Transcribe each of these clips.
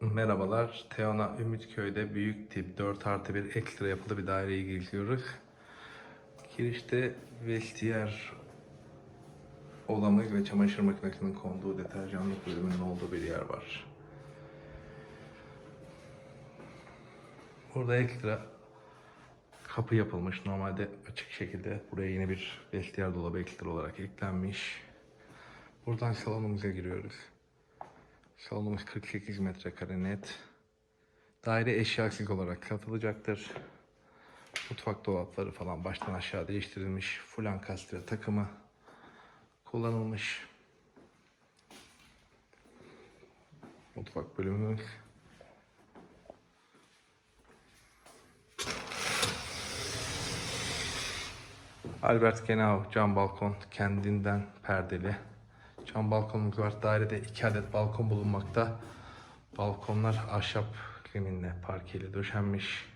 Merhabalar. Teona Ümitköy'de büyük tip 4 artı 1 ekstra yapılı bir daireyi geziyoruz. Girişte vestiyer odamız ve çamaşır makinesinin konduğu deterjanlık bölümünün olduğu bir yer var. Burada ekstra kapı yapılmış. Normalde açık şekilde buraya yine bir vestiyer dolabı ekstra olarak eklenmiş. Buradan salonumuza giriyoruz. Salonumuz 48 metrekare net. Daire eşyasız olarak satılacaktır. Mutfak dolapları falan baştan aşağı değiştirilmiş. Full ankastre takımı kullanılmış. Mutfak bölümümüz. Albert Genau cam balkon kendinden perdeli. Cam balkonumuz var. Dairede iki adet balkon bulunmakta. Balkonlar ahşap zeminle parkeyle döşenmiş.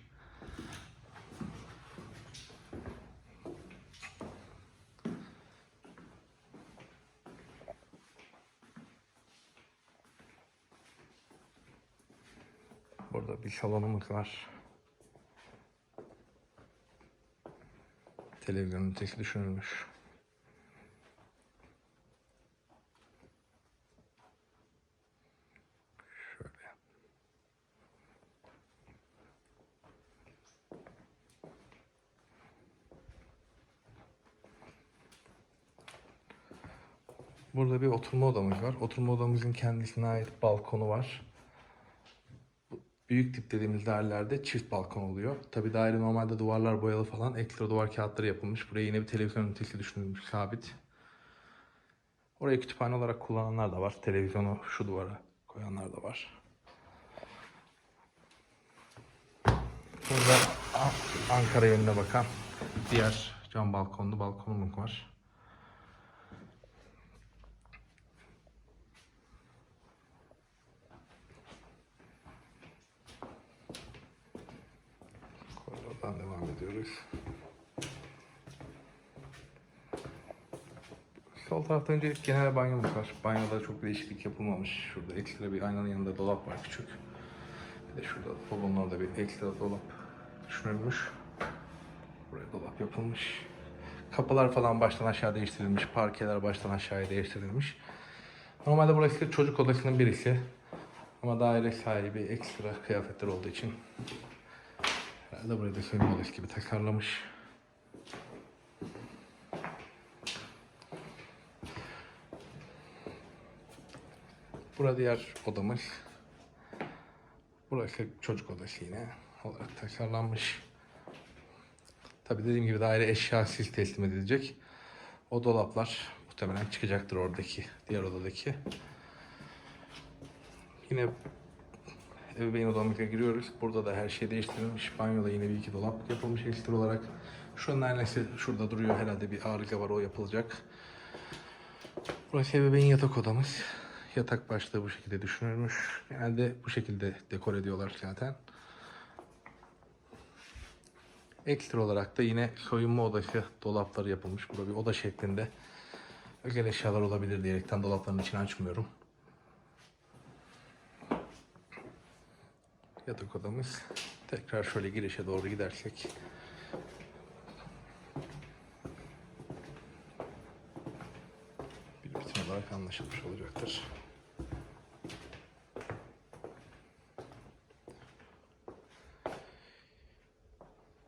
Burada bir salonumuz var. Televizyonun ötesi düşünülmüş. Burada bir oturma odamız var. Oturma odamızın kendisine ait balkonu var. Büyük tip dediğimiz dairelerde çift balkon oluyor. Tabi daire normalde duvarlar boyalı falan. Ekstra duvar kağıtları yapılmış. Buraya yine bir televizyon ünitesi düşünülmüş sabit. Orayı kütüphane olarak kullananlar da var. Televizyonu şu duvara koyanlar da var. Burada Ankara yönüne bakan diğer cam balkonlu balkonumuz var. Koridordan devam ediyoruz. Sol tarafta önce genel banyomuz var. Banyoda çok değişiklik yapılmamış. Şurada ekstra bir aynanın yanında dolap var küçük. Bir de şurada dolabın orada bir ekstra dolap düşünülmüş. Buraya dolap yapılmış. Kapılar falan baştan aşağı değiştirilmiş. Parkeler baştan aşağıya değiştirilmiş. Normalde burası çocuk odasının birisi. Ama daire sahibi ekstra kıyafetler olduğu için herhalde burayı da odası gibi tasarlamış. Burada diğer odamız. Burası çocuk odası yine olarak tasarlanmış. Tabi dediğim gibi daire eşyasız teslim edilecek. O dolaplar muhtemelen çıkacaktır oradaki, diğer odadaki. Yine ebeveyn odamıza giriyoruz. Burada da her şey değiştirilmiş. Banyoda yine bir iki dolap yapılmış ekstra olarak. Şunun aynısı şurada duruyor. Herhalde bir arıza var o yapılacak. Burası ebeveyn yatak odamız. Yatak başlığı bu şekilde düşünülmüş. Genelde bu şekilde dekor ediyorlar zaten. Ekstra olarak da yine soyunma odası dolapları yapılmış. Burada bir oda şeklinde. Özel eşyalar olabilir diyerekten dolapların içini açmıyorum. Yatak odamız. Tekrar şöyle girişe doğru gidersek. Bir bütün olarak anlaşılmış olacaktır.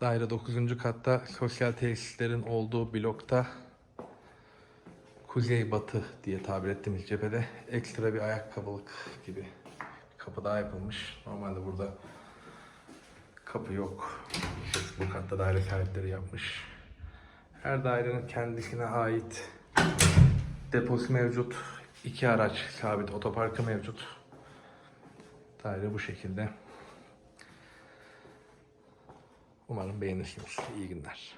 Daire 9. katta sosyal tesislerin olduğu blokta kuzey batı diye tabir ettiğimiz cephede ekstra bir ayakkabılık gibi kapı daha yapılmış. Normalde burada kapı yok. Bu katta daire sahipleri yapmış. Her dairenin kendisine ait deposu mevcut. İki araç sabit otoparkı mevcut. Daire bu şekilde. Umarım beğenirsiniz. İyi günler.